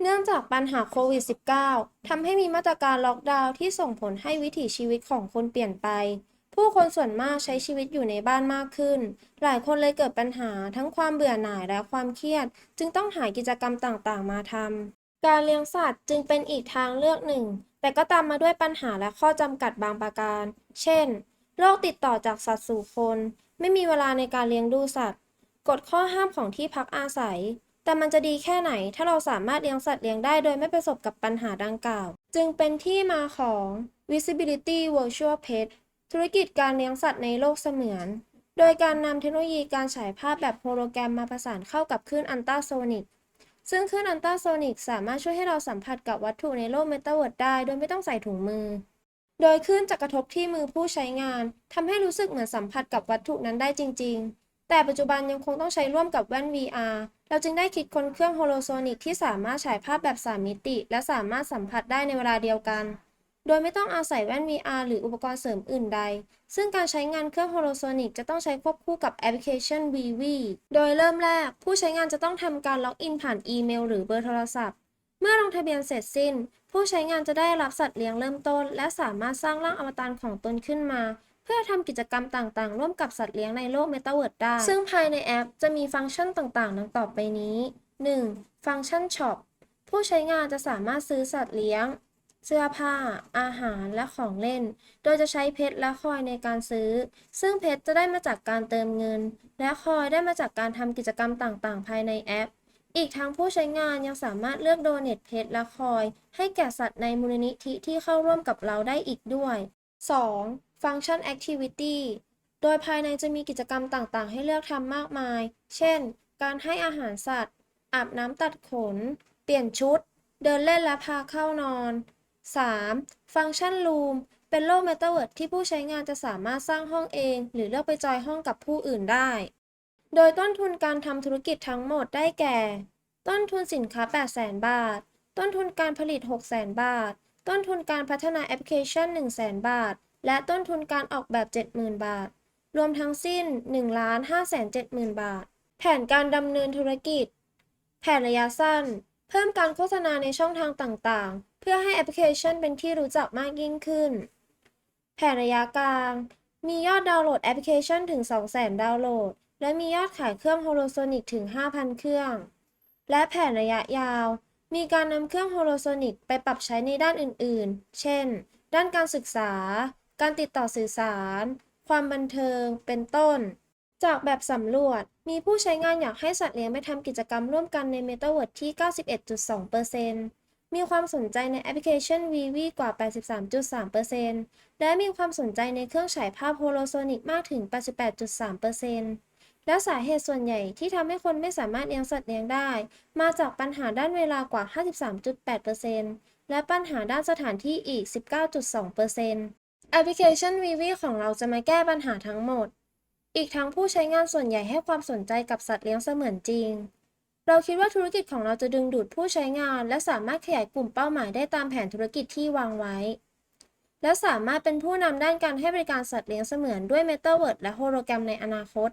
เนื่องจากปัญหาโควิด -19 ทำให้มีมาตรการล็อกดาวน์ที่ส่งผลให้วิถีชีวิตของคนเปลี่ยนไป ผู้คนส่วนมากใช้ชีวิตอยู่ในบ้านมากขึ้น หลายคนเลยเกิดปัญหาทั้งความเบื่อหน่ายและความเครียด จึงต้องหากิจกรรมต่างๆ มาทำ การเลี้ยงสัตว์จึงเป็นอีกทางเลือกหนึ่ง แต่ก็ตามมาด้วยปัญหาและข้อจำกัดบางประการ เช่น โรคติดต่อจากสัตว์สู่คน ไม่มีเวลาในการเลี้ยงดูสัตว์ กฎข้อห้ามของที่พักอาศัย แต่มันจะดีแค่ไหนถ้าเราสามารถเลี้ยงสัตว์เลี้ยงได้โดยไม่ประสบกับปัญหาดังกล่าว จึงเป็นที่มาของ Visibility Virtual Pet ธุรกิจการเลี้ยงสัตว์ในโลกเสมือน โดยการนำเทคโนโลยีการฉายภาพแบบโฮโลแกรมมาประสานเข้ากับคลื่นอัลตราโซนิกซึ่งคลื่นอัลตราโซนิกสามารถช่วยให้เราสัมผัสกับวัตถุในโลกเมตาเวิร์ดได้โดยไม่ต้องใส่ถุงมือ โดยคลื่นจะกระทบที่มือผู้ใช้งานทำให้รู้สึกเหมือนสัมผัสกับวัตถุนั้นได้จริง ๆ แต่ปัจจุบันยังคงต้องใช้ร่วมกับแว่น VR เราจึงได้คิดค้นเครื่องโฮโลโซนิกที่สามารถฉายภาพแบบ 3 มิติ และสามารถสัมผัสได้ในเวลาเดียวกัน โดยไม่ต้องอาศัยแว่น VR หรืออุปกรณ์เสริมอื่นใด ซึ่งการใช้งานเครื่องโฮโลโซนิกจะต้องใช้ควบคู่กับแอปพลิเคชัน VV โดยเริ่มแรก ผู้ใช้งานจะต้องทำการล็อกอินผ่านอีเมล หรือเบอร์โทรศัพท์ เมื่อลงทะเบียนเสร็จสิ้น ผู้ใช้งานจะได้รับสัตว์เลี้ยงเริ่มต้น และสามารถสร้างร่างอวตารของตนขึ้นมา เพื่อทำกิจกรรมต่างๆ ร่วมกับสัตว์เลี้ยงในโลกเมตาเวิร์ดได้ ซึ่งภายในแอปจะมีฟังก์ชันต่างๆ ดังต่อไปนี้ 1. ฟังก์ชันช็อปผู้ใช้งานจะสามารถซื้อสัตว์เลี้ยง เสื้อผ้า อาหารและของเล่น โดยจะใช้เพชรและคอยในการซื้อ ซึ่งเพชรจะได้มาจากการเติมเงิน และคอยได้มาจากการทำกิจกรรมต่างๆ ภายในแอป อีกทั้งผู้ใช้งานยังสามารถเลือกโดเนทเพชรและคอย ให้แก่สัตว์ในมูลนิธิที่เข้าร่วมกับเราได้อีกด้วย 2. ฟังก์ชัน Activity โดยภายในจะมีกิจกรรมต่างๆ ให้เลือกทำมากมาย เช่น การให้อาหารสัตว์ อาบน้ำตัดขน เปลี่ยนชุด เดินเล่นและพาเข้านอน 3. ฟังก์ชัน Room เป็นโลกเมตาเวิร์ดที่ผู้ใช้งานจะสามารถสร้างห้องเอง หรือเลือกไปจอยห้องกับผู้อื่นได้ โดยต้นทุนการทำธุรกิจทั้งหมดได้แก่ ต้นทุนสินค้า 800,000 บาท ต้นทุนการผลิต 600,000 บาท ต้นทุนการพัฒนาแอปพลิเคชัน 100,000 บาท และต้นทุนการออกแบบ 70,000 บาท รวมทั้งสิ้น 1,570,000 บาท แผนการดำเนินธุรกิจ แผนระยะสั้น เพิ่มการโฆษณาในช่องทางต่างๆ เพื่อให้แอปพลิเคชันเป็นที่รู้จักมากยิ่งขึ้น แผนระยะกลาง มียอดดาวน์โหลดแอปพลิเคชันถึง 200,000 ดาวน์โหลด และมียอดขายเครื่องโฮโลโซนิกถึง 5,000 เครื่อง และแผนระยะยาว มีการนำเครื่องโฮโลโซนิกไปปรับใช้ในด้านอื่นๆ เช่น ด้านการศึกษา การติดต่อสื่อสาร ความบันเทิง เป็นต้น จากแบบสำรวจ มีผู้ใช้งานอยากให้สัตว์เลี้ยงไปทำกิจกรรมร่วมกันใน Metaverse ที่ 91.2%มีความสนใจในแอปพลิเคชัน VV กว่า 83.3%และมีความสนใจในเครื่องฉายภาพโฮโลโซนิกมากถึง 88.3%และสาเหตุส่วนใหญ่ที่ทำให้คนไม่สามารถเลี้ยงสัตว์เลี้ยงได้ มาจากปัญหาด้านเวลากว่า 53.8%และปัญหาด้านสถานที่อีก 19.2% แอปพลิเคชัน VV ของเราจะมาแก้ปัญหาทั้งหมด อีกทั้งผู้ใช้งานส่วนใหญ่ให้ความสนใจกับสัตว์เลี้ยงเสมือนจริง เราคิดว่าธุรกิจของเราจะดึงดูดผู้ใช้งาน และสามารถขยายกลุ่มเป้าหมายได้ตามแผนธุรกิจที่วางไว้ และสามารถเป็นผู้นำด้านการให้บริการสัตว์เลี้ยงเสมือนด้วย Metaverse และโฮโลแกรมในอนาคต